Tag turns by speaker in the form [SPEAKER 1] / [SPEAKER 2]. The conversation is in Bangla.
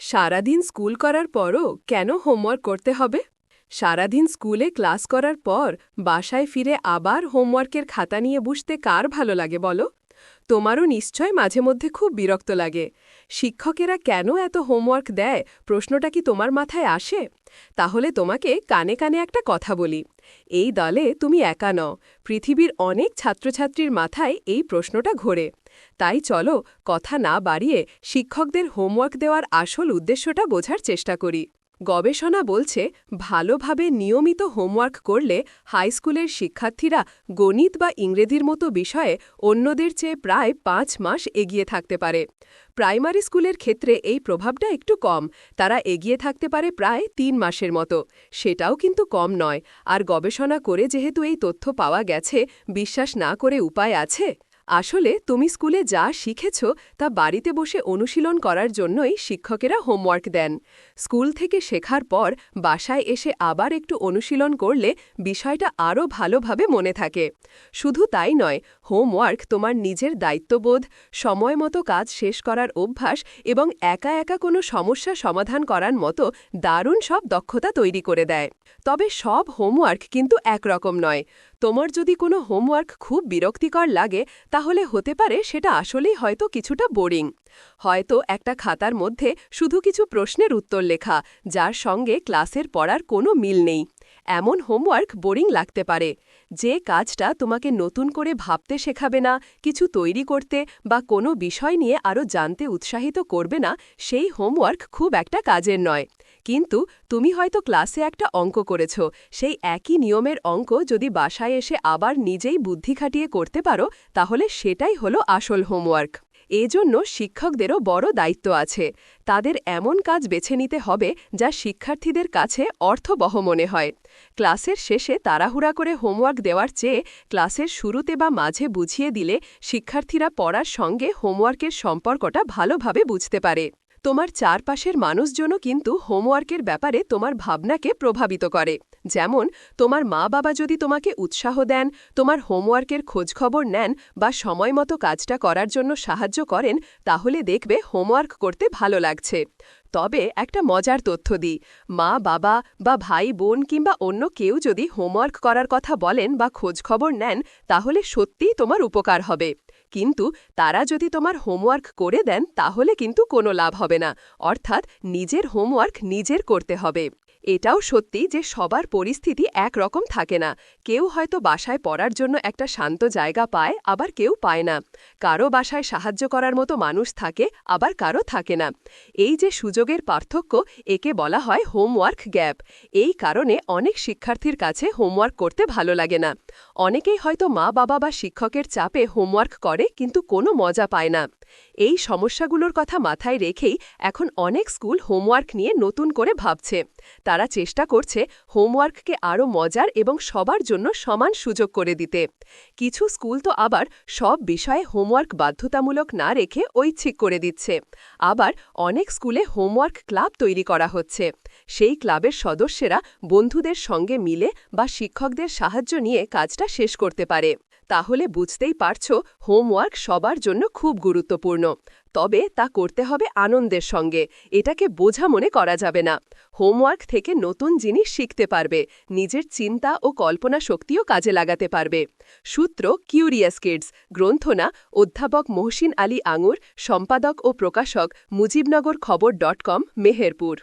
[SPEAKER 1] সারাদিন স্কুল করার পরও কেন হোমওয়ার্ক করতে হবে? সারাদিন স্কুলে ক্লাস করার পর বাসায় ফিরে আবার হোমওয়ার্কের খাতা নিয়ে বসতে কার ভালো লাগে বলো? তোমারও নিশ্চয় মাঝে মধ্যে খুব বিরক্ত লাগে। শিক্ষকেরা কেন এত হোমওয়ার্ক দেয়? প্রশ্নটা কি তোমার মাথায় আসে? তাহলে তোমাকে কানে কানে একটা কথা বলি। এই দলে তুমি একা নও, পৃথিবীর অনেক ছাত্রছাত্রীর মাথায় এই প্রশ্নটা ঘোরে। তাই চলো কথা না বাড়িয়ে শিক্ষকদের হোমওয়ার্ক দেওয়ার আসল উদ্দেশ্যটা বোঝার চেষ্টা করি। গবেষণা বলছে, ভালোভাবে নিয়মিত হোমওয়ার্ক করলে হাইস্কুলের শিক্ষার্থীরা গণিত বা ইংরেজির মতো বিষয়ে অন্যদের চেয়ে প্রায় পাঁচ মাস এগিয়ে থাকতে পারে। প্রাইমারি স্কুলের ক্ষেত্রে এই প্রভাবটা একটু কম, তারা এগিয়ে থাকতে পারে প্রায় তিন মাসের মতো। সেটাও কিন্তু কম নয়। আর গবেষণা করে যেহেতু এই তথ্য পাওয়া গেছে, বিশ্বাস না করে উপায় আছে? আসলে তুমি স্কুলে যা শিখেছ তা বাড়িতে বসে অনুশীলন করার জন্যই শিক্ষকেরা হোমওয়ার্ক দেন। স্কুল থেকে শেখার পর বাসায় এসে আবার একটু অনুশীলন করলে বিষয়টা আরও ভালোভাবে মনে থাকে। শুধু তাই নয়, হোমওয়ার্ক তোমার নিজের দায়িত্ববোধ সময় মতো কাজ শেষ করার অভ্যাস এবং একা একা কোনো সমস্যা সমাধান করার মতো দারুণ সব দক্ষতা তৈরি করে দেয়। তবে সব হোমওয়ার্ক কিন্তু একরকম নয়। তোমার যদি কোনো হোমওয়ার্ক খুব বিরক্তিকর লাগে, তাহলে হতে পারে সেটা আসলেই হয়তো কিছুটা বোরিং। হয়তো একটা খাতার মধ্যে শুধু কিছু প্রশ্নের উত্তর লেখা, যার সঙ্গে ক্লাসের পড়ার কোনো মিল নেই। এমন হোমওয়ার্ক বোরিং লাগতে পারে। যে কাজটা তোমাকে নতুন করে ভাবতে শেখাবে না, কিছু তৈরি করতে বা কোনো বিষয় নিয়ে আরও জানতে উৎসাহিত করবে না, সেই হোমওয়ার্ক খুব একটা কাজের নয়। কিন্তু তুমি হয়তো ক্লাসে একটা অঙ্ক করেছ। সেই একই নিয়মের অঙ্ক যদি বাসায় এসে আবার নিজেই বুদ্ধি খাটিয়ে করতে পারো, তাহলে সেটাই হলো আসল হোমওয়ার্ক। এজন্য শিক্ষকদেরও বড় দায়িত্ব আছে। তাদের এমন কাজ বেছে নিতে হবে যা শিক্ষার্থীদের কাছে অর্থবহ মনে হয়। ক্লাসের শেষে তাড়াহুড়া করে হোমওয়ার্ক দেওয়ার চেয়ে ক্লাসের শুরুতে বা মাঝে বুঝিয়ে দিলে শিক্ষার্থীরা পড়ার সঙ্গে হোমওয়ার্কের সম্পর্কটা ভালোভাবে বুঝতে পারে। তোমার চারপাশের মানুষজনও কিন্তু হোমওয়ার্কের ব্যাপারে তোমার ভাবনাকে প্রভাবিত করে। যেমন, তোমার মা বাবা যদি তোমাকে উৎসাহ দেন, তোমার হোমওয়ার্কের খোঁজখবর নেন বা সময় মতো কাজটা করার জন্য সাহায্য করেন, তাহলে দেখবে হোমওয়ার্ক করতে ভালো লাগছে। তবে একটা মজার তথ্য দিই। মা বাবা বা ভাই বোন কিংবা অন্য কেউ যদি হোমওয়ার্ক করার কথা বলেন বা খোঁজখবর নেন, তাহলে সত্যিই তোমার উপকার হবে। কিন্তু তারা যদি তোমার হোমওয়ার্ক করে দেন, তাহলে কিন্তু কোনো লাভ হবে না। অর্থাৎ নিজের হোমওয়ার্ক নিজের করতে হবে। এটাও সত্যি যে সবার পরিস্থিতি একরকম থাকে না। কেউ হয়তো বাসায় পড়ার জন্য একটা শান্ত জায়গা পায়, আবার কেউ পায় না। কারও বাসায় সাহায্য করার মতো মানুষ থাকে, আবার কারও থাকে না। এই যে সুযোগের পার্থক্য, একে বলা হয় হোমওয়ার্ক গ্যাপ। এই কারণে অনেক শিক্ষার্থীর কাছে হোমওয়ার্ক করতে ভালো লাগে না। অনেকেই হয়তো মা বাবা বা শিক্ষকের চাপে হোমওয়ার্ক করে, কিন্তু কোনো মজা পায় না। এই সমস্যাগুলোর কথা মাথায় রেখেই এখন অনেক স্কুল হোমওয়ার্ক নিয়ে নতুন করে ভাবছে। তারা চেষ্টা করছে হোমওয়ার্ককে আরও মজার এবং সবার জন্য সমান সুযোগ করে দিতে। কিছু স্কুল তো আবার সব বিষয়ে হোমওয়ার্ক বাধ্যতামূলক না রেখে ঐচ্ছিক করে দিচ্ছে। আবার অনেক স্কুলে হোমওয়ার্ক ক্লাব তৈরি করা হচ্ছে। সেই ক্লাবের সদস্যেরা বন্ধুদের সঙ্গে মিলে বা শিক্ষকদের সাহায্য নিয়ে কাজটা শেষ করতে পারে। তাহলে বুঝতেই পারছ, হোমওয়ার্ক সবার জন্য খুব গুরুত্বপূর্ণ। তবে তা করতে হবে আনন্দের সঙ্গে, এটাকে বোঝা মনে করা যাবে না। হোমওয়ার্ক থেকে নতুন জিনিস শিখতে পারবে, নিজের চিন্তা ও কল্পনা শক্তিও কাজে লাগাতে পারবে। সূত্র কিউরিয়াস কিডস গ্রন্থনা অধ্যাপক মহসিন আলী আঙুর, সম্পাদক ও প্রকাশক মুজিবনগর খবর ডট কম, মেহেরপুর।